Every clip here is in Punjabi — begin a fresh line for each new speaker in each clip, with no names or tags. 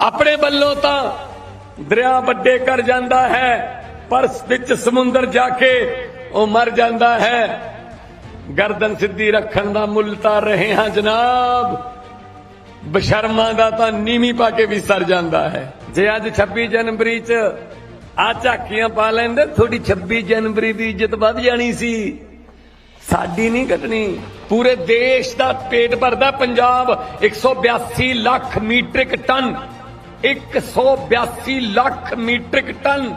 ਆਪਣੇ ਵੱਲੋਂ ਤਾਂ ਦਰਿਆ ਵੱਡੇ ਕਰ ਜਾਂਦਾ ਹੈ, ਪਰ ਵਿੱਚ ਸਮੁੰਦਰ ਜਾ ਕੇ ਉਹ ਮਰ ਜਾਂਦਾ ਹੈ। ਗਰਦਨ ਸਿੱਧੀ ਰੱਖਣ ਦਾ ਮੁੱਲ ਤਾਂ ਰਹੇ ਹਾਂ ਜਨਾਬ। ਬਸ਼ਰਮਾਂ ਦਾ ਤਾਂ ਨੀਵੀਂ ਪਾ ਕੇ ਵੀ ਸਰ ਜਾਂਦਾ ਹੈ। ਜੇ ਅੱਜ 26 ਜਨਵਰੀ 'ਚ ਆ ਝਾਕੀਆਂ ਪਾ ਲੈਂਦੇ ਥੋੜੀ 26 ਜਨਵਰੀ ਦੀ ਇੱਜ਼ਤ ਵੱਧ ਜਾਣੀ ਸੀ। ਸਾਡੀ ਨਹੀਂ ਘਟਣੀ। ਪੂਰੇ ਦੇਸ਼ ਦਾ ਪੇਟ ਭਰਦਾ Punjab 182 lakh metric ton 182 lakh metric ton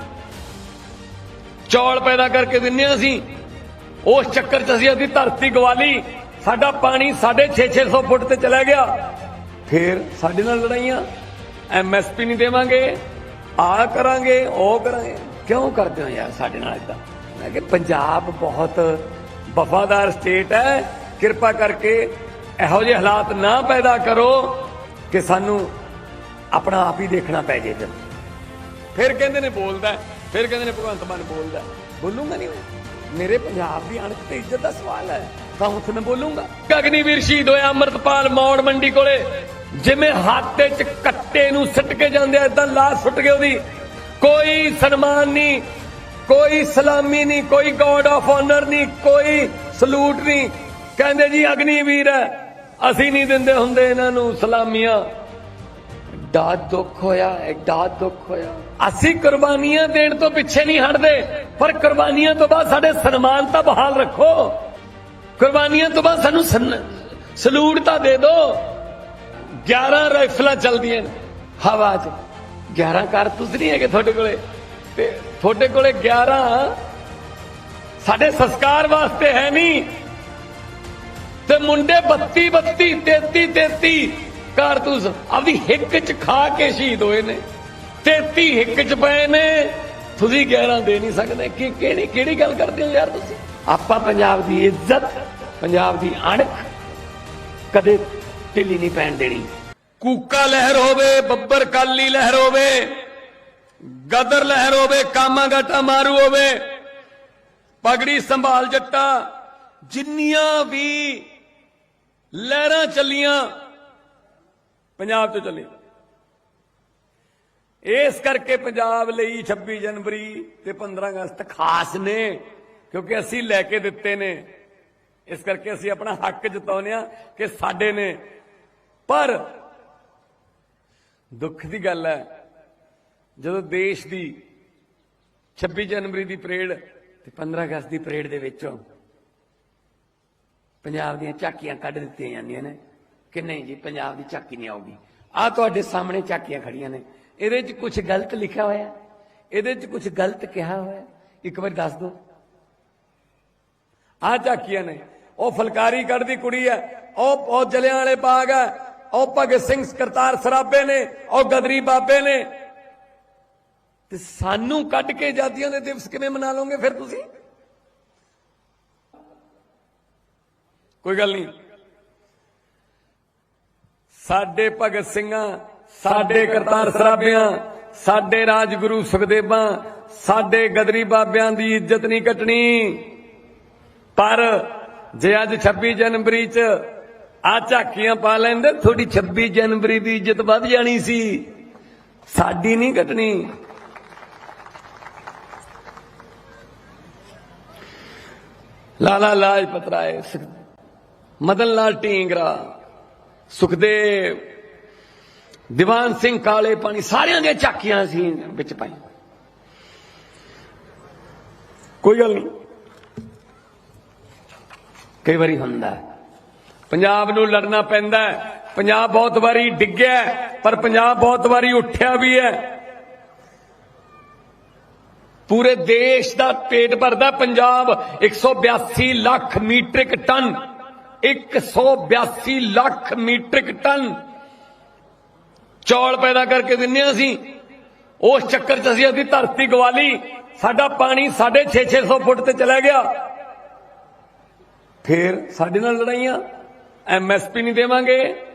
ਚੌਲ ਪੈਦਾ ਕਰਕੇ ਦਿੰਨੇ ਹਾਂ ਅਸੀਂ। ਉਸ ਚੱਕਰ 'ਚ ਅਸੀਂ ਆਪਣੀ ਧਰਤੀ ਗਵਾਲੀ। ਸਾਡਾ ਪਾਣੀ 650 ਫੁੱਟ ਤੇ ਚਲਾ ਗਿਆ। ਫਿਰ ਸਾਡੇ ਨਾਲ ਲੜਾਈਆਂ। ਐਮਐਸਪੀ ਨਹੀਂ ਦੇਵਾਂਗੇ। ਆ ਕਰਾਂਗੇ, ਉਹ ਕਰਾਂਗੇ। ਕਿਉਂ ਕਰਦੇ ਹੋ ਯਾਰ ਸਾਡੇ ਨਾਲ ਇਦਾਂ ਮੈਂ ਕਿ ਪੰਜਾਬ ਬਹੁਤ ਵਫਾਦਾਰ ਸਟੇਟ ਹੈ। ਕਿਰਪਾ ਕਰਕੇ ਇਹੋ ਜਿਹੇ ਹਾਲਾਤ ਨਾ ਪੈਦਾ ਕਰੋ ਕਿ ਸਾਨੂੰ ਆਪਣਾ ਆਪ ਹੀ ਦੇਖਣਾ ਪੈ ਜੇ ਫਿਰ। ਫਿਰ ਕਹਿੰਦੇ ਨੇ ਬੋਲਦਾ ਫਿਰ ਕਹਿੰਦੇ ਨੇ ਭਗਵੰਤ ਮਾਨ ਬੋਲਦਾ। ਬੋਲੂੰਗਾ ਨਹੀਂ। ਮੇਰੇ ਪੰਜਾਬ ਦੀ ਅਣਖ ਤੇ ਇੱਜ਼ਤ ਦਾ ਸਵਾਲ ਹੈ। ਤਾਂ ਉੱਥੇ ਮੈਂ ਬੋਲੂੰਗਾ। ਗਗਨੀਵੀਰ ਸ਼ਹੀਦ ਹੋਇਆ ਅੰਮ੍ਰਿਤਪਾਲ ਮੌੜ ਮੰਡੀ ਕੋਲੇ। ਜਿਵੇਂ ਹੱਥ 'ਚ ਕੱਟੇ ਨੂੰ ਸਿੱਟ ਕੇ ਜਾਂਦੇ ਐਦਾਂ ਲਾਸ਼ ਸੁੱਟ ਗਈ ਉਹਦੀ। ਕੋਈ ਸਨਮਾਨ ਨਹੀਂ ਕੋਈ ਸਲਾਮੀ ਨਹੀਂ ਕੋਈ ਗੋਡ ਆਫ ਆਨਰ ਨਹੀਂ ਕੋਈ ਸਲੂਟ ਨਹੀਂ। ਕਹਿੰਦੇ ਜੀ ਅਗਨੀਵੀਰ ਹੈ। ਅਸੀਂ ਨਹੀਂ ਦਿੰਦੇ ਹੁੰਦੇ ਇਹਨਾਂ ਨੂੰ ਸਲਾਮੀਆਂ। ਐਡਾ ਦੁੱਖ ਹੋਇਆ ਐਡਾ ਦੁੱਖ ਹੋਇਆ। ਅਸੀਂ ਕੁਰਬਾਨੀਆਂ ਦੇਣ ਤੋਂ ਪਿੱਛੇ ਨਹੀਂ ਹਟਦੇ, ਪਰ ਕੁਰਬਾਨੀਆਂ ਤੋਂ ਬਾਅਦ ਸਾਡੇ ਸਨਮਾਨ ਤਾਂ ਬਹਾਲ ਰੱਖੋ। ਕੁਰਬਾਨੀਆਂ ਤੋਂ ਬਾਅਦ ਸਾਨੂੰ ਸਲੂਟ ਤਾਂ ਦੇ ਦਿਓ 11 ਰਾਈਫਲਾਂ ਚੱਲਦੀਆਂ ਨੇ। ਹਵਾ 'ਚ। 11 ਕਾਰਤੂਸ ਨਹੀਂ ਹੈਗੇ ਤੁਹਾਡੇ ਕੋਲੇ। ਤੇ ਤੁਹਾਡੇ ਕੋਲੇ 11 ਸਾਡੇ ਸੰਸਕਾਰ ਵਾਸਤੇ ਹੈ ਨਹੀਂ। ਤੇ ਮੁੰਡੇ 32 32 33 33 ਕਾਰਤੂਸ ਆਪਦੀ ਹਿੱਕ ਚ ਖਾ ਕੇ ਸ਼ਹੀਦ ਹੋਏ ਨੇ। 33 ਹਿੱਕ ਚ ਪਏ ਨੇ। ਤੁਸੀਂ 11 ਦੇ ਨਹੀਂ ਸਕਦੇ। ਕਿ ਕਿਹੜੀ ਕਿਹੜੀ ਗੱਲ ਕਰਦੇ ਹੋ ਯਾਰ ਤੁਸੀਂ? ਆਪਾਂ ਪੰਜਾਬ ਦੀ ਇੱਜ਼ਤ, ਪੰਜਾਬ ਦੀ ਅਣਖ ਕਦੇ ਢਿੱਲੀ ਨਹੀਂ ਪੈਣ ਦੇਣੀ। ਕੂਕਾ ਲਹਿਰ ਹੋਵੇ, ਬੱਬਰ ਕਾਲੀ ਲਹਿਰ ਹੋਵੇ, ਗਦਰ ਲਹਿਰ ਹੋਵੇ, ਕਾਮਾ ਗਾਟਾ ਮਾਰੂ ਹੋਵੇ, ਪਗੜੀ ਸੰਭਾਲ ਜੱਟਾ, ਜਿੰਨੀਆਂ ਵੀ ਲਹਿਰਾਂ ਚੱਲੀਆਂ ਪੰਜਾਬ ਤੋਂ ਚੱਲੀ। ਇਸ ਕਰਕੇ ਪੰਜਾਬ ਲਈ 26 ਜਨਵਰੀ ਤੇ 15 ਅਗਸਤ ਖਾਸ ਨੇ, ਕਿਉਂਕਿ ਅਸੀਂ ਲੈ ਕੇ ਦਿੱਤੇ ਨੇ। ਇਸ ਕਰਕੇ ਅਸੀਂ ਆਪਣਾ ਹੱਕ ਜਤਾਉਂਦੇ ਆ ਕਿ ਸਾਡੇ ਨੇ। ਪਰ ਦੁੱਖ ਦੀ ਗੱਲ ਹੈ, ਜਦੋਂ ਦੇਸ਼ ਦੀ 26 ਜਨਵਰੀ ਦੀ ਪਰੇਡ ਤੇ 15 ਅਗਸਤ ਦੀ ਪਰੇਡ ਦੇ ਵਿੱਚੋਂ ਪੰਜਾਬ ਦੀਆਂ ਝਾਕੀਆਂ ਕੱਢ ਦਿੱਤੀਆਂ ਜਾਂਦੀਆਂ ਨੇ ਕਿ ਨਹੀਂ ਜੀ, ਪੰਜਾਬ ਦੀ ਝਾਕੀ ਨਹੀਂ ਆਉਗੀ ਆ ਤੁਹਾਡੇ ਸਾਹਮਣੇ ਝਾਕੀਆਂ ਖੜੀਆਂ ਨੇ। ਇਹਦੇ 'ਚ ਕੁਝ ਗਲਤ ਲਿਖਿਆ ਹੋਇਆ ਇਹਦੇ 'ਚ ਕੁਝ ਗਲਤ ਕਿਹਾ ਹੋਇਆ ਇੱਕ ਵਾਰ ਦੱਸ ਦਿਓ। ਆ ਝਾਕੀਆਂ ਨੇ। ਉਹ ਫਲਕਾਰੀ ਕੱਢਦੀ ਕੁੜੀ ਹੈ। ਉਹ ਉਹ ਜਲਿਆਂ ਵਾਲੇ ਬਾਗ ਹੈ। ਉਹ ਭਗਤ ਸਿੰਘ ਕਰਤਾਰ ਸਰਾਬੇ ਨੇ। ਉਹ ਗਦਰੀ ਬਾਬੇ ਨੇ। ਤੇ ਸਾਨੂੰ ਕੱਢ ਕੇ ਜਾਤੀਆਂ ਦੇ ਦਿਵਸ ਕਿਵੇਂ ਮਨਾ ਲਓਗੇ ਫਿਰ ਤੁਸੀਂ? ਕੋਈ ਗੱਲ ਨਹੀਂ। ਸਾਡੇ ਭਗਤ ਸਿੰਘਾਂ, ਸਾਡੇ ਕਰਤਾਰ ਸਰਾਬਿਆਂ, ਸਾਡੇ ਰਾਜਗੁਰੂ ਸੁਖਦੇਵਾਂ, ਸਾਡੇ ਗਦਰੀ ਬਾਬਿਆਂ ਦੀ ਇੱਜ਼ਤ ਨਹੀਂ ਕੱਟਣੀ। ਪਰ ਜੇ ਅੱਜ 26 ਜਨਵਰੀ 'ਚ ਆ ਝਾਕੀਆਂ ਪਾ ਲੈਂਦੇ ਥੋੜੀ 26 ਜਨਵਰੀ ਦੀ ਇੱਜ਼ਤ ਵੱਧ ਜਾਣੀ ਸੀ। ਸਾਡੀ ਨਹੀਂ ਕੱਟਣੀ। ਲਾਲਾ ਲਾਜਪਤ ਰਾਏ, ਮਦਨ ਲਾਲ ਢੀਂਗਰਾ। ਸੁਖਦੇਵ ਦੀਵਾਨ ਸਿੰਘ ਕਾਲੇ ਪਾਣੀ ਸਾਰਿਆਂ ਦੀਆਂ ਝਾਕੀਆਂ ਸੀ ਵਿੱਚ ਪਾਈ ਕੋਈ ਗੱਲ ਨਹੀਂ। ਕਈ ਵਾਰੀ ਹੁੰਦਾ ਪੰਜਾਬ ਨੂੰ ਲੜਨਾ ਪੈਂਦਾ ਪੰਜਾਬ ਬਹੁਤ ਵਾਰੀ ਡਿੱਗਿਆ ਪਰ ਪੰਜਾਬ ਬਹੁਤ ਵਾਰੀ ਉੱਠਿਆ ਵੀ ਹੈ। ਪੂਰੇ ਦੇਸ਼ ਦਾ ਪੇਟ ਭਰਦਾ Punjab 182 lakh metric ton 182 lakh metric ton ਚੌਲ ਪੈਦਾ ਕਰਕੇ ਦਿੰਨੇ ਹਾਂ ਅਸੀਂ। ਉਸ ਚੱਕਰ 'ਚ ਅਸੀਂ ਆਪਣੀ ਧਰਤੀ ਗਵਾਲੀ। ਸਾਡਾ ਪਾਣੀ 650 ਫੁੱਟ ਤੇ ਚਲਾ ਗਿਆ। ਫੇਰ ਸਾਡੇ ਨਾਲ ਲੜਾਈਆਂ। ਐਮਐਸਪੀ ਨਹੀਂ ਦੇਵਾਂਗੇ।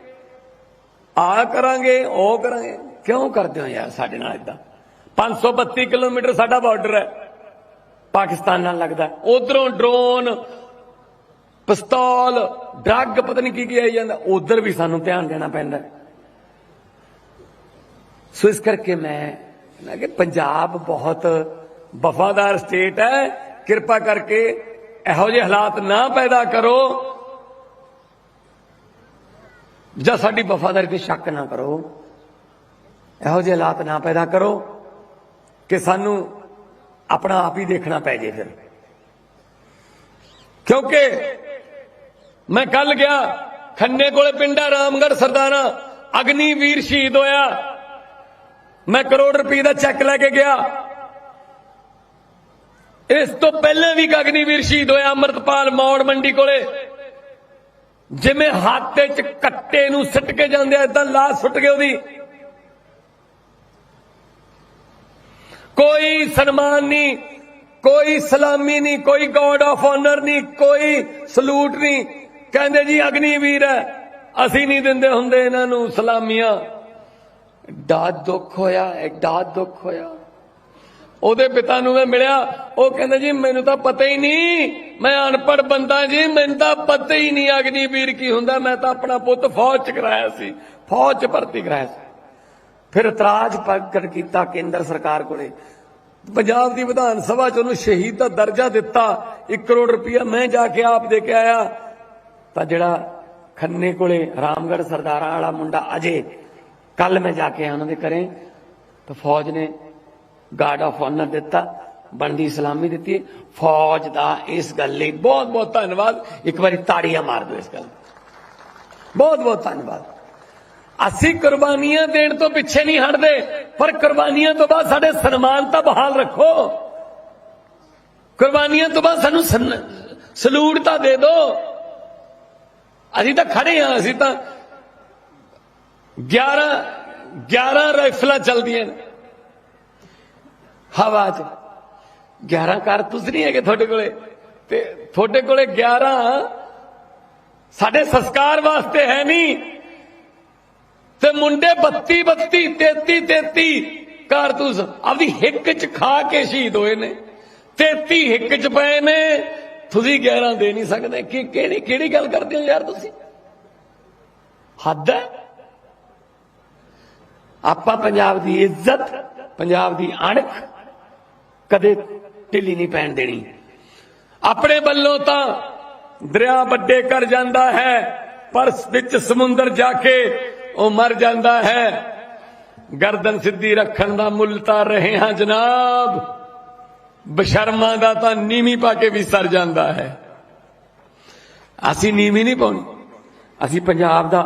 ਆ ਕਰਾਂਗੇ, ਉਹ ਕਰਾਂਗੇ। ਕਿਉਂ ਕਰਦੇ ਹੋ ਯਾਰ ਸਾਡੇ ਨਾਲ ਇਦਾਂ 532 ਕਿਲੋਮੀਟਰ ਸਾਡਾ ਬਾਰਡਰ ਹੈ। ਪਾਕਿਸਤਾਨ ਨਾਲ ਲੱਗਦਾ। ਉਧਰੋਂ ਡਰੋਨ ਪਿਸਤੌਲ, ਡਰੱਗ ਪਤਾ ਨਹੀਂ ਕੀ ਕੀ ਆਈ ਜਾਂਦਾ। ਉਧਰ ਵੀ ਸਾਨੂੰ ਧਿਆਨ ਦੇਣਾ ਪੈਂਦਾ ਸੋ ਇਸ ਕਰਕੇ ਮੈਂ ਨਾ ਕਿ ਪੰਜਾਬ ਬਹੁਤ ਵਫਾਦਾਰ ਸਟੇਟ ਹੈ। ਕਿਰਪਾ ਕਰਕੇ ਇਹੋ ਜਿਹੇ ਹਾਲਾਤ ਨਾ ਪੈਦਾ ਕਰੋ। ਜਾਂ ਸਾਡੀ ਵਫਾਦਾਰੀ ਤੇ ਸ਼ੱਕ ਨਾ ਕਰੋ। ਇਹੋ ਜਿਹੇ ਹਾਲਾਤ ਨਾ ਪੈਦਾ ਕਰੋ ਕਿ ਸਾਨੂੰ ਆਪਣਾ ਆਪ ਹੀ ਦੇਖਣਾ ਪੈ ਜੇ ਫਿਰ। ਕਿਉਂਕਿ ਮੈਂ ਕੱਲ ਗਿਆ, ਖੰਨੇ ਕੋਲੇ ਪਿੰਡਾ ਰਾਮਗੜ ਸਰਦਾਰਾ। ਅਗਨੀਵੀਰ ਸ਼ਹੀਦ ਹੋਇਆ। ਮੈਂ ਕਰੋੜ ਰੁਪਏ ਦਾ ਚੈੱਕ ਲੈ ਕੇ ਗਿਆ। ਇਸ ਤੋਂ ਪਹਿਲਾਂ ਵੀ ਇੱਕ ਅਗਨੀਵੀਰ ਸ਼ਹੀਦ ਹੋਇਆ ਅਮਰਤਪਾਲ ਮੌੜ ਮੰਡੀ ਕੋਲੇ। ਜਿਵੇਂ ਹੱਥ 'ਚ ਕੱਟੇ ਨੂੰ ਸਿੱਟ ਕੇ ਜਾਂਦੇ ਆ ਇਦਾਂ ਲਾਸ਼ ਸੁੱਟ ਗਈ ਉਹਦੀ। ਕੋਈ ਸਨਮਾਨ ਨਹੀਂ, ਕੋਈ ਸਲਾਮੀ ਨਹੀਂ, ਕੋਈ ਗਾਰਡ ਆਫ ਆਨਰ ਨਹੀਂ, ਕੋਈ ਸਲੂਟ ਨਹੀਂ। ਕਹਿੰਦੇ ਜੀ ਅਗਨੀਵੀਰ ਹੈ। ਅਸੀਂ ਨਹੀਂ ਦਿੰਦੇ ਹੁੰਦੇ ਇਹਨਾਂ ਨੂੰ ਸਲਾਮੀਆਂ। ਐਡਾ ਦੁੱਖ ਹੋਇਆ ਐਡਾ ਦੁੱਖ ਹੋਇਆ। ਉਹਦੇ ਪਿਤਾ ਨੂੰ ਮੈਂ ਮਿਲਿਆ, ਉਹ ਕਹਿੰਦਾ ਜੀ, ਮੈਨੂੰ ਤਾਂ ਪਤਾ ਹੀ ਨਹੀਂ। ਮੈਂ ਅਨਪੜ੍ਹ ਬੰਦਾ ਜੀ, ਮੈਨੂੰ ਤਾਂ ਪਤਾ ਹੀ ਨਹੀਂ ਅਗਨੀਵੀਰ ਕੀ ਹੁੰਦਾ। ਮੈਂ ਤਾਂ ਆਪਣਾ ਪੁੱਤ ਫੌਜ ਚ ਕਰਾਇਆ ਸੀ। ਫੌਜ ਚ ਭਰਤੀ ਕਰਾਇਆ ਸੀ। ਫਿਰ ਇਤਰਾਜ਼ ਪ੍ਰਗਟ ਕੀਤਾ ਕੇਂਦਰ ਸਰਕਾਰ ਕੋਲੇ। ਪੰਜਾਬ ਦੀ ਵਿਧਾਨ ਸਭਾ ਚ ਉਹਨੂੰ ਸ਼ਹੀਦ ਦਾ ਦਰਜਾ ਦਿੱਤਾ। 1 ਕਰੋੜ ਰੁਪਇਆ ਮੈਂ ਜਾ ਕੇ ਆਪ ਦੇ ਕੇ ਆਇਆ। ਤਾਂ ਜਿਹੜਾ ਖੰਨੇ ਕੋਲੇ ਰਾਮਗੜ ਸਰਦਾਰਾਂ ਵਾਲਾ ਮੁੰਡਾ ਅਜੇ ਕੱਲ ਮੈਂ ਜਾ ਕੇ ਉਹਨਾਂ ਦੇ ਘਰੇ, ਤਾਂ ਫੌਜ ਨੇ ਗਾਰਡ ਆਫ ਆਨਰ ਦਿੱਤਾ, ਬਣਦੀ ਸਲਾਮੀ ਦਿੱਤੀ। ਫੌਜ ਦਾ ਇਸ ਗੱਲ ਲਈ ਬਹੁਤ ਬਹੁਤ ਧੰਨਵਾਦ। ਇੱਕ ਵਾਰੀ ਤਾੜੀਆਂ ਮਾਰ ਦਿਓ ਇਸ ਗੱਲ ਬਹੁਤ ਬਹੁਤ ਧੰਨਵਾਦ। ਅਸੀਂ ਕੁਰਬਾਨੀਆਂ ਦੇਣ ਤੋਂ ਪਿੱਛੇ ਨਹੀਂ ਹਟਦੇ, ਪਰ ਕੁਰਬਾਨੀਆਂ ਤੋਂ ਬਾਅਦ ਸਾਡੇ ਸਨਮਾਨ ਤਾਂ ਬਹਾਲ ਰੱਖੋ। ਕੁਰਬਾਨੀਆਂ ਤੋਂ ਬਾਅਦ ਸਾਨੂੰ ਸਲੂਟ ਤਾਂ ਦੇ ਦਿਓ। ਅਸੀਂ ਤਾਂ ਖੜੇ ਹਾਂ, ਅਸੀਂ ਤਾਂ 11 11 ਰਾਈਫਲਾਂ ਚੱਲਦੀਆਂ ਨੇ। ਹਵਾ 'ਚ। 11 ਕਾਰਤੂਸ ਨਹੀਂ ਹੈਗੇ ਤੁਹਾਡੇ ਕੋਲੇ। ਤੇ ਤੁਹਾਡੇ ਕੋਲੇ 11 ਸਾਡੇ ਸੰਸਕਾਰ ਵਾਸਤੇ ਹੈ ਨਹੀਂ। ਤੇ ਮੁੰਡੇ 32 32 33 33 ਕਾਰਤੂਸ ਆਪਦੀ ਹਿੱਕ 'ਚ ਖਾ ਕੇ ਸ਼ਹੀਦ ਹੋਏ ਨੇ। 33 ਹਿੱਕ 'ਚ ਪਏ ਨੇ। ਤੁਸੀਂ 11 ਦੇ ਨਹੀਂ ਸਕਦੇ। ਕਿ ਕਿਹੜੀ ਕਿਹੜੀ ਗੱਲ ਕਰਦੇ ਹੋ ਯਾਰ ਤੁਸੀਂ? ਹੱਦ ਹੈ? ਆਪਾਂ ਪੰਜਾਬ ਦੀ ਇੱਜ਼ਤ, ਪੰਜਾਬ ਦੀ ਅਣਖ ਕਦੇ ਢਿੱਲੀ ਨਹੀਂ ਪੈਣ ਦੇਣੀ। ਆਪਣੇ ਵੱਲੋਂ ਤਾਂ ਦਰਿਆ ਵੱਡੇ ਕਰ ਜਾਂਦਾ ਹੈ, ਪਰ ਵਿੱਚ ਸਮੁੰਦਰ ਜਾ ਕੇ ਉਹ ਮਰ ਜਾਂਦਾ ਹੈ। ਗਰਦਨ ਸਿੱਧੀ ਰੱਖਣ ਦਾ ਮੁੱਲ ਤਾਂ ਰਹੇ ਹਾਂ ਜਨਾਬ। ਬਸ਼ਰਮਾਂ ਦਾ ਤਾਂ ਨੀਵੀਂ ਪਾ ਕੇ ਵੀ ਸਰ ਜਾਂਦਾ ਹੈ। ਅਸੀਂ ਨੀਵੀਂ ਨਹੀਂ ਪਾਉਣੀ। ਅਸੀਂ ਪੰਜਾਬ ਦਾ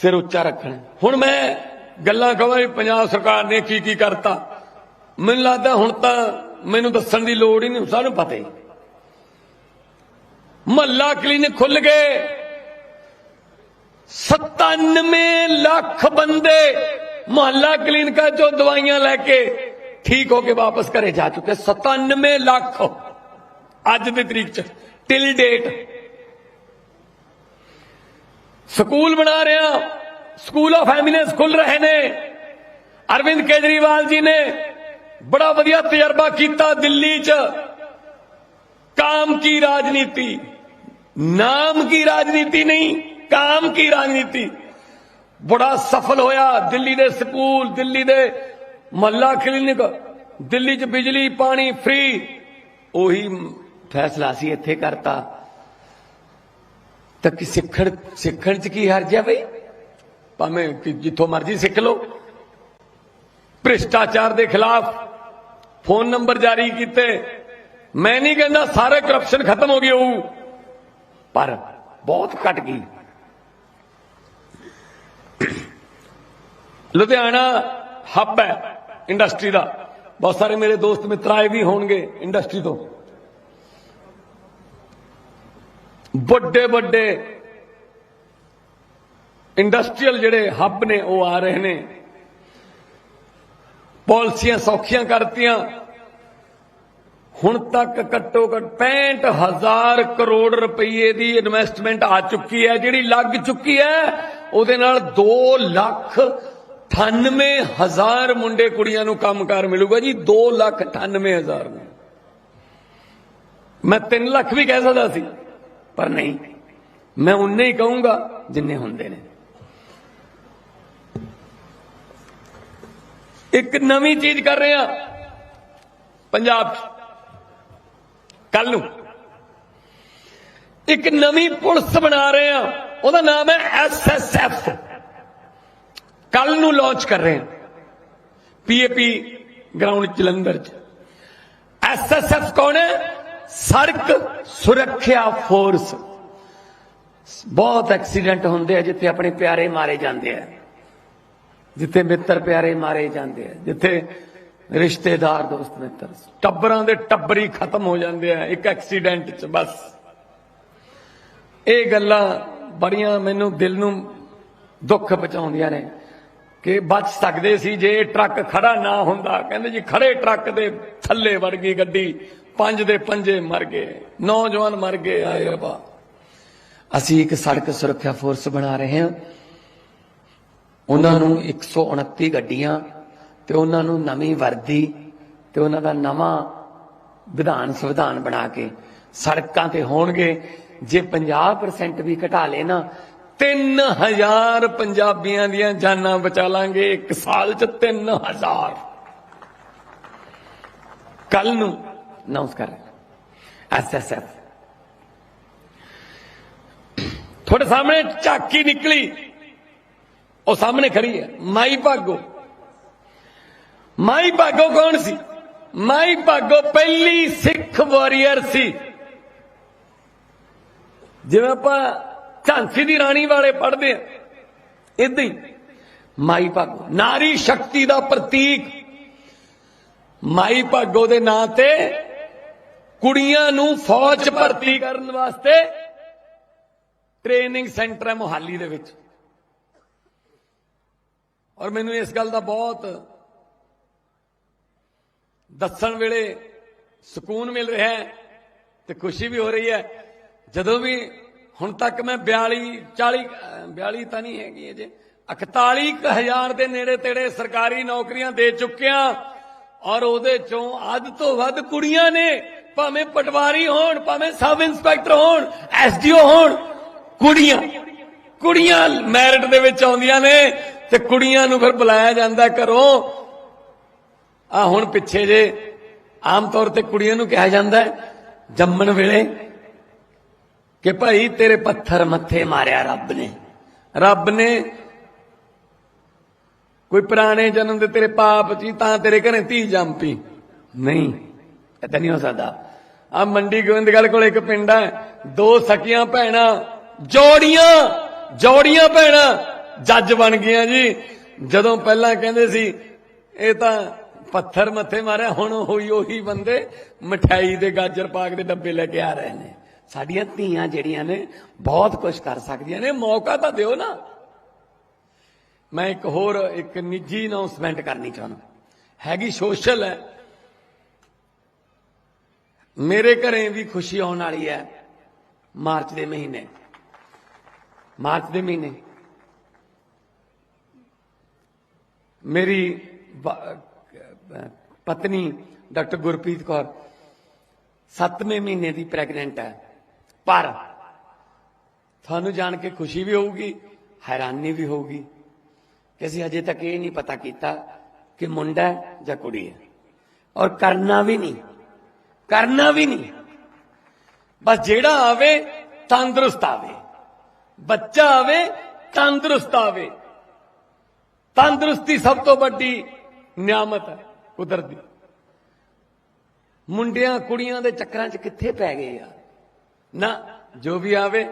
ਸਿਰ ਉੱਚਾ ਰੱਖਣਾ। ਹੁਣ ਮੈਂ ਗੱਲਾਂ ਕਹਾਂ ਵੀ ਪੰਜਾਬ ਸਰਕਾਰ ਨੇ ਕੀ ਕੀ ਕਰਤਾ। ਮੈਨੂੰ ਲੱਗਦਾ ਹੁਣ ਤਾਂ ਮੈਨੂੰ ਦੱਸਣ ਦੀ ਲੋੜ ਹੀ ਨਹੀਂ, ਸਾਨੂੰ ਪਤਾ ਹੀ ਮਹੱਲਾ ਕਲੀਨਿਕ ਖੁੱਲ ਗਏ। 97 ਲੱਖ ਬੰਦੇ ਮਹੱਲਾ ਕਲੀਨਿਕਾਂ ਚੋਂ ਦਵਾਈਆਂ ਲੈ ਕੇ ठीक होके वापस करे जा चुके। सतानवे लाख आज की तरीक टिल डेट स्कूल बना रहे हैं। स्कूल ऑफ़ एमिनेंस खुल रहे ने। अरविंद केजरीवाल जी ने बड़ा वधिया तजर्बा किया दिल्ली च। काम की राजनीति। नाम की राजनीति नहीं, काम की राजनीति। बड़ा सफल होया। दिल्ली दे स्कूल, दिल्ली दे ਮਹੱਲਾ ਕਲੀਨਿਕ, ਦਿੱਲੀ 'ਚ ਬਿਜਲੀ, ਪਾਣੀ ਫ੍ਰੀ ਉਹੀ ਫੈਸਲਾ ਸੀ ਇੱਥੇ ਕਰਤਾ। ਤਾਂ ਕਿ ਸਿੱਖਣ ਸਿੱਖਣ 'ਚ ਕੀ ਹਰਜ ਹੈ ਬਈ? ਭਾਵੇਂ ਜਿੱਥੋਂ ਮਰਜ਼ੀ ਸਿੱਖ ਲਓ। ਭ੍ਰਿਸ਼ਟਾਚਾਰ ਦੇ ਖਿਲਾਫ ਫੋਨ ਨੰਬਰ ਜਾਰੀ ਕੀਤੇ। ਮੈਂ ਨਹੀਂ ਕਹਿੰਦਾ ਸਾਰੇ ਕਰਪਸ਼ਨ ਖਤਮ ਹੋ ਗਈ ਹੋਊ, ਪਰ ਬਹੁਤ ਘਟ ਗਈ। ਲੁਧਿਆਣਾ ਹੱਬ ਹੈ। ਇੰਡਸਟਰੀ ਦਾ। ਬਹੁਤ ਸਾਰੇ ਮੇਰੇ ਦੋਸਤ ਮਿੱਤਰ ਆਏ ਵੀ ਹੋਣਗੇ ਇੰਡਸਟਰੀ ਤੋਂ। ਵੱਡੇ ਵੱਡੇ ਇੰਡਸਟਰੀਅਲ ਜਿਹੜੇ ਹੱਬ ਨੇ, ਉਹ ਆ ਰਹੇ ਨੇ। ਪਾਲਿਸੀਆਂ ਸੌਖੀਆਂ ਕਰਤੀਆਂ। ਹੁਣ ਤੱਕ ਘੱਟੋ ਘੱਟ 65000 ਕਰੋੜ ਰੁਪਏ ਦੀ ਇਨਵੈਸਟਮੈਂਟ ਆ ਚੁੱਕੀ ਹੈ। ਜਿਹੜੀ ਲੱਗ ਚੁੱਕੀ ਹੈ, ਉਹਦੇ ਨਾਲ 2 ਲੱਖ 98000 ਮੁੰਡੇ ਕੁੜੀਆਂ ਨੂੰ ਕੰਮਕਾਰ ਮਿਲੂਗਾ ਜੀ 2 ਲੱਖ 98000 ਨੂੰ। ਮੈਂ 3 ਲੱਖ ਵੀ ਕਹਿ ਸਕਦਾ ਸੀ, ਪਰ ਨਹੀਂ। ਮੈਂ ਉਨੇ ਹੀ ਕਹੂੰਗਾ ਜਿੰਨੇ ਹੁੰਦੇ ਨੇ। ਇੱਕ ਨਵੀਂ ਚੀਜ਼ ਕਰ ਰਹੇ ਹਾਂ। ਪੰਜਾਬ 'ਚ। ਕੱਲ ਨੂੰ। ਇੱਕ ਨਵੀਂ ਪੁਲਿਸ ਬਣਾ ਰਹੇ ਹਾਂ। ਉਹਦਾ ਨਾਮ ਹੈ ਐਸਐਸਐਫ ਕੱਲ ਨੂੰ ਲਾਂਚ ਕਰ ਰਹੇ ਹਾਂ। ਪੀਏਪੀ ਗਰਾਊਂਡ ਜਲੰਧਰ 'ਚ। ਐਸਐਸਐਫ ਕੌਣ ਹੈ? ਸੜਕ ਸੁਰੱਖਿਆ ਫੋਰਸ ਬਹੁਤ ਐਕਸੀਡੈਂਟ ਹੁੰਦੇ ਆ ਜਿੱਥੇ ਆਪਣੇ ਪਿਆਰੇ ਮਾਰੇ ਜਾਂਦੇ ਆ। ਜਿੱਥੇ ਮਿੱਤਰ ਪਿਆਰੇ ਮਾਰੇ ਜਾਂਦੇ ਆ। ਜਿੱਥੇ ਰਿਸ਼ਤੇਦਾਰ, ਦੋਸਤ, ਮਿੱਤਰ। ਟੱਬਰਾਂ ਦੇ ਟੱਬਰੀ ਖਤਮ ਹੋ ਜਾਂਦੇ ਆ। ਇੱਕ ਐਕਸੀਡੈਂਟ 'ਚ ਬਸ। ਇਹ ਗੱਲਾਂ ਬੜੀਆਂ ਮੈਨੂੰ ਦਿਲ ਨੂੰ ਦੁੱਖ ਪਹੁੰਚਾਉਂਦੀਆਂ ਨੇ। ਕਿ ਬਚ ਸਕਦੇ ਸੀ ਜੇ ਟਰੱਕ ਖੜਾ ਨਾ ਹੁੰਦਾ। ਕਹਿੰਦੇ ਜੀ ਖੜੇ ਟਰੱਕ ਦੇ ਥੱਲੇ ਵੜ ਗਈ ਗੱਡੀ, ਪੰਜ ਦੇ ਪੰਜੇ ਮਰ ਗਏ, ਨੌਜਵਾਨ ਮਰ ਗਏ, ਆਏ ਰੱਬਾ। ਅਸੀਂ ਇੱਕ ਸੜਕ ਸੁਰੱਖਿਆ ਫੋਰਸ ਬਣਾ ਰਹੇ ਹਾਂ। ਉਹਨਾਂ ਨੂੰ 129 ਗੱਡੀਆਂ ਤੇ ਉਹਨਾਂ ਨੂੰ ਨਵੀਂ ਵਰਦੀ ਤੇ ਉਹਨਾਂ ਦਾ ਨਵਾਂ ਵਿਧਾਨ ਸੰਵਿਧਾਨ ਬਣਾ ਕੇ ਸੜਕਾਂ ਤੇ ਹੋਣਗੇ। ਜੇ 50% ਵੀ ਘਟਾ ਲੇ ਨਾ 3000 ਪੰਜਾਬੀਆਂ ਦੀਆਂ ਜਾਨਾਂ ਬਚਾ ਲਾਂਗੇ, ਇੱਕ ਸਾਲ ਚ 3000 ਕੱਲ ਨੂੰ ਅਨਾਉਂਸ ਕਰ ਰਹੇ ਐਸਐਸਐਫ ਤੁਹਾਡੇ ਸਾਹਮਣੇ ਝਾਕੀ ਨਿਕਲੀ। ਉਹ ਸਾਹਮਣੇ ਖੜੀ ਹੈ, ਮਾਈ ਭਾਗੋ। ਮਾਈ ਭਾਗੋ ਕੌਣ ਸੀ? ਮਾਈ ਭਾਗੋ ਪਹਿਲੀ ਸਿੱਖ ਵਾਰੀਅਰ ਸੀ। ਜਿਵੇਂ ਆਪਾਂ ਝਾਂਸੀ ਦੀ ਰਾਣੀ ਵਾਲੇ ਪੜ੍ਹਦੇ ਆ। ਇਦਾਂ ਹੀ। ਮਾਈ ਭਾਗੋ, ਨਾਰੀ ਸ਼ਕਤੀ ਦਾ ਪ੍ਰਤੀਕ। ਮਾਈ ਭਾਗੋ ਦੇ ਨਾਂ ਤੇ ਕੁੜੀਆਂ ਨੂੰ ਫੌਜ 'ਚ ਭਰਤੀ ਕਰਨ ਵਾਸਤੇ ਟ੍ਰੇਨਿੰਗ ਸੈਂਟਰ ਹੈ ਮੁਹਾਲੀ ਦੇ ਵਿੱਚ। ਔਰ ਮੈਨੂੰ ਇਸ ਗੱਲ ਦਾ ਬਹੁਤ ਦੱਸਣ ਵੇਲੇ ਸਕੂਨ ਮਿਲ ਰਿਹਾ ਹੈ ਤੇ ਖੁਸ਼ੀ ਵੀ ਹੋ ਰਹੀ ਹੈ। ਜਦੋਂ ਵੀ ਹੁਣ ਤੱਕ ਮੈਂ 42 40 ਅਹ 42 ਤਾਂ ਨਹੀਂ ਹੈਗੀ ਅਜੇ। 41000 ਦੇ ਨੇੜੇ ਤੇੜੇ ਸਰਕਾਰੀ ਨੌਕਰੀਆਂ ਦੇ ਚੁੱਕਿਆ ਔਰ ਉਹਦੇ ਚੋਂ ਅੱਧ ਤੋਂ ਵੱਧ ਕੁੜੀਆਂ ਨੇ, ਭਾਵੇਂ ਪਟਵਾਰੀ ਹੋਣ, ਭਾਵੇਂ ਸਬ ਇੰਸਪੈਕਟਰ ਹੋਣ ਐਸਡੀਓ ਹੋਣ, ਕੁੜੀਆਂ ਕੁੜੀਆਂ ਮੈਰਿਟ ਦੇ ਵਿੱਚ ਆਉਂਦੀਆਂ ਨੇ ਤੇ ਕੁੜੀਆਂ ਨੂੰ ਫਿਰ ਬੁਲਾਇਆ ਜਾਂਦਾ ਘਰੋਂ। ਆ ਹੁਣ ਪਿੱਛੇ ਜੇ ਆਮ ਤੌਰ ਤੇ ਕੁੜੀਆਂ ਨੂੰ ਕਿਹਾ ਜਾਂਦਾ ਜੰਮਣ ਵੇਲੇ ਕਿ ਭਾਈ ਤੇਰੇ ਪੱਥਰ ਮੱਥੇ ਮਾਰਿਆ ਰੱਬ ਨੇ। ਰੱਬ ਨੇ ਕੋਈ ਪੁਰਾਣੇ ਜਨਮ ਦੇ ਤੇਰੇ ਪਾਪ ਜੀ ਤਾਂ ਤੇਰੇ ਘਰੇ ਧੀ ਜੰਮ ਜੰਮਪੀ ਨਹੀਂ ਏਦਾਂ ਨਹੀਂ ਹੋ ਸਕਦਾ। ਆ ਮੰਡੀ ਗੋਬਿੰਦਗੜ੍ਹ ਕੋਲ ਇੱਕ ਪਿੰਡ ਹੈ ਦੋ ਸਕੀਆਂ ਭੈਣਾਂ, ਜੋੜੀਆਂ ਜੋੜੀਆਂ ਭੈਣਾਂ, ਜੱਜ ਬਣ ਗਈਆਂ ਜੀ। ਜਦੋਂ ਪਹਿਲਾਂ ਕਹਿੰਦੇ ਸੀ, ਇਹ ਤਾਂ ਪੱਥਰ ਮੱਥੇ ਮਾਰਿਆ, ਹੁਣ ਉਹੀ ਉਹੀ ਬੰਦੇ ਮਠਾਈ ਦੇ ਗਾਜਰ ਪਾਕ ਦੇ ਡੱਬੇ ਲੈ ਕੇ ਆ ਰਹੇ ਨੇ। ਸਾਡੀਆਂ ਧੀਆਂ ਜਿਹੜੀਆਂ ਨੇ ਬਹੁਤ ਕੁਝ ਕਰ ਸਕਦੀਆਂ ਨੇ। ਮੌਕਾ ਤਾਂ ਦਿਓ ਨਾ। ਮੈਂ ਇੱਕ ਹੋਰ, ਇੱਕ ਨਿੱਜੀ ਅਨਾਉਂਸਮੈਂਟ ਕਰਨੀ ਚਾਹੁੰਦਾ। ਹੈਗੀ ਸੋਸ਼ਲ ਹੈ। ਮੇਰੇ ਘਰੇ ਵੀ ਖੁਸ਼ੀ ਆਉਣ ਵਾਲੀ ਹੈ ਮਾਰਚ ਦੇ ਮਹੀਨੇ। ਮਾਰਚ ਦੇ ਮਹੀਨੇ। ਮੇਰੀ ਪਤਨੀ ਡਾਕਟਰ ਗੁਰਪ੍ਰੀਤ ਕੌਰ 7ਵੇਂ ਮਹੀਨੇ ਦੀ ਪ੍ਰੈਗਨੈਂਟ ਹੈ। ਪਰ ਤੁਹਾਨੂੰ ਜਾਣ ਕੇ ਖੁਸ਼ੀ ਵੀ ਹੋਊਗੀ, ਹੈਰਾਨੀ ਵੀ ਹੋਊਗੀ। ਕਿ ਅਸੀਂ ਅਜੇ ਤੱਕ ਇਹ ਨਹੀਂ ਪਤਾ ਕੀਤਾ ਕਿ ਮੁੰਡਾ ਹੈ ਜਾਂ ਕੁੜੀ ਹੈ। ਔਰ ਕਰਨਾ ਵੀ ਨਹੀਂ, ਕਰਨਾ ਵੀ ਨਹੀਂ। ਬਸ ਜਿਹੜਾ ਆਵੇ, ਤੰਦਰੁਸਤ ਆਵੇ। ਬੱਚਾ ਆਵੇ, ਤੰਦਰੁਸਤ ਆਵੇ। ਤੰਦਰੁਸਤੀ ਸਭ ਤੋਂ ਵੱਡੀ ਨਿਆਮਤ ਹੈ, ਕੁਦਰਤ ਦੀ। ਮੁੰਡਿਆਂ ਕੁੜੀਆਂ ਦੇ ਚੱਕਰਾਂ 'ਚ ਕਿੱਥੇ ਪੈ ਗਏ ਯਾਰ? ਨਾ, ਜੋ ਵੀ ਆਵੇ,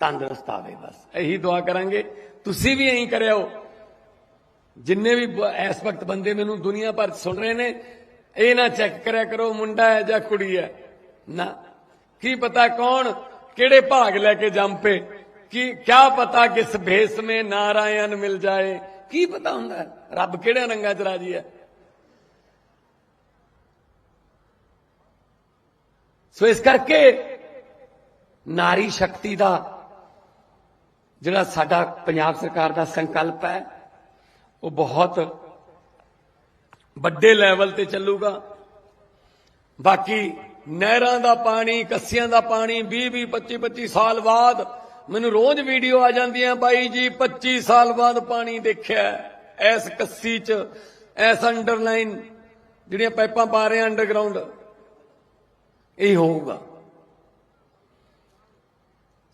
ਤੰਦਰੁਸਤ ਆਵੇ ਬਸ। ਇਹੀ ਦੁਆ ਕਰਾਂਗੇ। ਤੁਸੀਂ ਵੀ ਇਹੀ ਕਰਿਓ ਜਿੰਨੇ ਵੀ ਇਸ ਵਕਤ ਬੰਦੇ ਮੈਨੂੰ ਦੁਨੀਆ ਭਰ 'ਚ ਸੁਣ ਰਹੇ ਨੇ, ਇਹ ਨਾ ਚੈੱਕ ਕਰਿਆ ਕਰੋ, ਮੁੰਡਾ ਹੈ ਜਾਂ ਕੁੜੀ ਹੈ। ਨਾ। ਕੀ ਪਤਾ ਕੌਣ ਕਿਹੜੇ ਭਾਗ ਲੈ ਕੇ ਜੰਮ। ਪੇ ਕੀ, ਕਿਆ ਪਤਾ ਕਿਸ ਭੇਸ ਮੇ ਨਾਰਾਇਣ ਮਿਲ ਜਾਏ। ਕੀ ਪਤਾ ਹੁੰਦਾ ਰੱਬ ਕਿਹੜੇ ਰੰਗਾਂ 'ਚ ਰਾਜੀ ਹੈ? ਸੋ ਇਸ ਕਰਕੇ ਨਾਰੀ ਸ਼ਕਤੀ ਦਾ ਜਿਹੜਾ ਸਾਡਾ ਪੰਜਾਬ ਸਰਕਾਰ ਦਾ ਸੰਕਲਪ ਹੈ, ਉਹ ਬਹੁਤ ਵੱਡੇ ਲੈਵਲ ਤੇ ਚੱਲੂਗਾ ਬਾਕੀ ਨਹਿਰਾਂ ਦਾ ਪਾਣੀ, ਕੱਸੀਆਂ ਦਾ ਪਾਣੀ 20 20 25 25 ਸਾਲ ਬਾਅਦ ਮੈਨੂੰ ਰੋਜ਼ ਵੀਡੀਓ ਆ ਜਾਂਦੀਆਂ, ਬਾਈ ਜੀ 25 ਸਾਲ ਬਾਅਦ ਪਾਣੀ ਦੇਖਿਆ ਐ। ਇਸ ਕੱਸੀ 'ਚ, ਐਸ ਅੰਡਰਲਾਈਨ ਜਿਹੜੀਆਂ ਪਾਈਪਾਂ ਪਾ ਰਹੇ ਆ ਅੰਡਰਗਰਾਉਂਡ, ਇਹ ਹੋਊਗਾ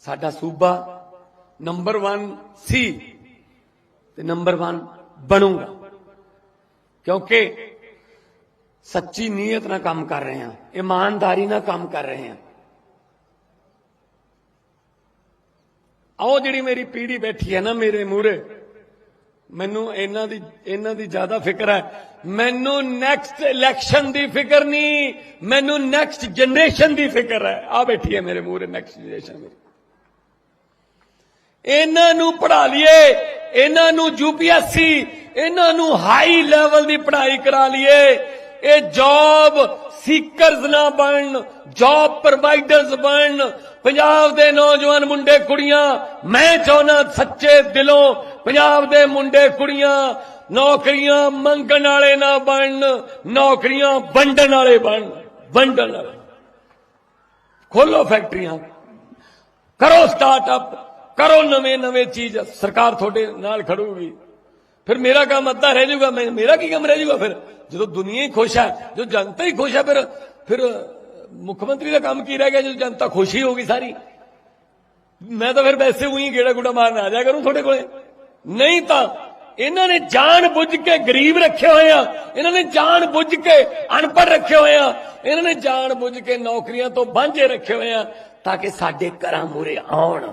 ਸਾਡਾ ਸੂਬਾ ਨੰਬਰ 1 ਸੀ ਤੇ ਨੰਬਰ 1 ਬਣੂਗਾ ਕਿਉਂਕਿ ਸੱਚੀ ਨੀਅਤ ਨਾਲ ਕੰਮ ਕਰ ਰਹੇ ਹਾਂ ਇਮਾਨਦਾਰੀ ਨਾਲ ਕੰਮ ਕਰ ਰਹੇ ਹਾਂ ਆਓ ਜਿਹੜੀ ਮੇਰੀ ਪੀੜ੍ਹੀ ਬੈਠੀ ਹੈ ਨਾ ਮੇਰੇ ਮੂਹਰੇ ਮੈਨੂੰ ਇਹਨਾਂ ਦੀ ਇਹਨਾਂ ਦੀ ਜ਼ਿਆਦਾ ਫਿਕਰ ਹੈ ਮੈਨੂੰ ਨੈਕਸਟ ਇਲੈਕਸ਼ਨ ਦੀ ਫਿਕਰ ਨਹੀਂ ਮੈਨੂੰ ਨੈਕਸਟ ਜਨਰੇਸ਼ਨ ਦੀ ਫਿਕਰ ਹੈ ਆ ਬੈਠੀ ਹੈ ਮੇਰੇ ਮੂਹਰੇ ਨੈਕਸਟ ਜਨਰੇਸ਼ਨ ਮੇਰੀ ਇਹਨਾਂ ਨੂੰ ਪੜਾ ਲਈਏ। ਇਹਨਾਂ ਨੂੰ ਯੂਪੀਐਸਸੀ ਇਹਨਾਂ ਨੂੰ ਹਾਈ ਲੈਵਲ ਦੀ ਪੜ੍ਹਾਈ ਕਰਾ ਲਈਏ। ਇਹ ਜੌਬ ਸੀਕਰਸ ਨਾ ਬਣਨ ਜੌਬ ਪ੍ਰੋਵਾਈਡਰਸ ਬਣਨ। ਪੰਜਾਬ ਦੇ ਨੌਜਵਾਨ ਮੁੰਡੇ ਕੁੜੀਆਂ, ਮੈਂ ਚਾਹੁੰਦਾ ਸੱਚੇ ਦਿਲੋਂ ਪੰਜਾਬ ਦੇ ਮੁੰਡੇ ਕੁੜੀਆਂ ਨੌਕਰੀਆਂ ਮੰਗਣ ਵਾਲੇ ਨਾ ਬਣਨ, ਨੌਕਰੀਆਂ ਵੰਡਣ ਵਾਲੇ ਬਣਨ, ਵੰਡਣ ਵਾਲੇ। ਖੋਲੋ ਫੈਕਟਰੀਆਂ, ਕਰੋ ਸਟਾਰਟਅਪ ਕਰੋ ਨਵੇਂ ਨਵੇਂ ਚੀਜ਼, ਸਰਕਾਰ ਤੁਹਾਡੇ ਨਾਲ ਖੜੂਗੀ। ਫਿਰ ਮੇਰਾ ਕੰਮ ਅੱਧਾ ਰਹਿ ਜਾਊਗਾ ਮੇਰਾ ਕੀ ਕੰਮ ਰਹਿ ਜਾਊਗਾ ਫਿਰ? ਜਦੋਂ ਦੁਨੀਆ ਹੀ ਖੁਸ਼ ਹੈ ਜੋ ਜਨਤਾ ਹੀ ਖੁਸ਼ ਹੈ, ਫਿਰ ਫਿਰ ਮੁੱਖ ਮੰਤਰੀ ਦਾ ਕੰਮ ਕੀ ਰਹਿ ਗਿਆ ਜਦੋਂ ਜਨਤਾ ਖੁਸ਼ ਹੀ ਹੋਗੀ ਸਾਰੀ? ਮੈਂ ਤਾਂ ਫਿਰ ਵੈਸੇ ਉਹੀ ਗੇੜਾ ਗੁੜਾ ਮਾਰਨ ਆ ਜਾ ਕਰੂੰ ਤੁਹਾਡੇ ਕੋਲੇ। ਨਹੀਂ ਤਾਂ ਇਹਨਾਂ ਨੇ ਜਾਣ ਬੁੱਝ ਕੇ ਗਰੀਬ ਰੱਖੇ ਹੋਏ ਆ। ਇਹਨਾਂ ਨੇ ਜਾਣ ਬੁੱਝ ਕੇ ਅਨਪੜ੍ਹ ਰੱਖੇ ਹੋਏ ਆ। ਇਹਨਾਂ ਨੇ ਜਾਣ ਬੁੱਝ ਕੇ ਨੌਕਰੀਆਂ ਤੋਂ ਵਾਂਝੇ ਰੱਖੇ ਹੋਏ ਆ, ਤਾਂ ਕਿ ਸਾਡੇ ਘਰਾਂ ਮੂਰੇ ਆਉਣ।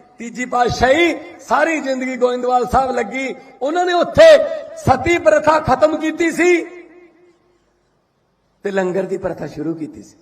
ਤੀਜੀ ਪਾਤਸ਼ਾਹੀ ਸਾਰੀ ਜ਼ਿੰਦਗੀ ਗੋਇੰਦਵਾਲ ਸਾਹਿਬ ਲੱਗੀ। ਉਹਨਾਂ ਨੇ ਉੱਥੇ ਸਤੀ ਪ੍ਰਥਾ ਖਤਮ ਕੀਤੀ ਸੀ ਤੇ ਲੰਗਰ ਦੀ ਪ੍ਰਥਾ ਸ਼ੁਰੂ ਕੀਤੀ ਸੀ।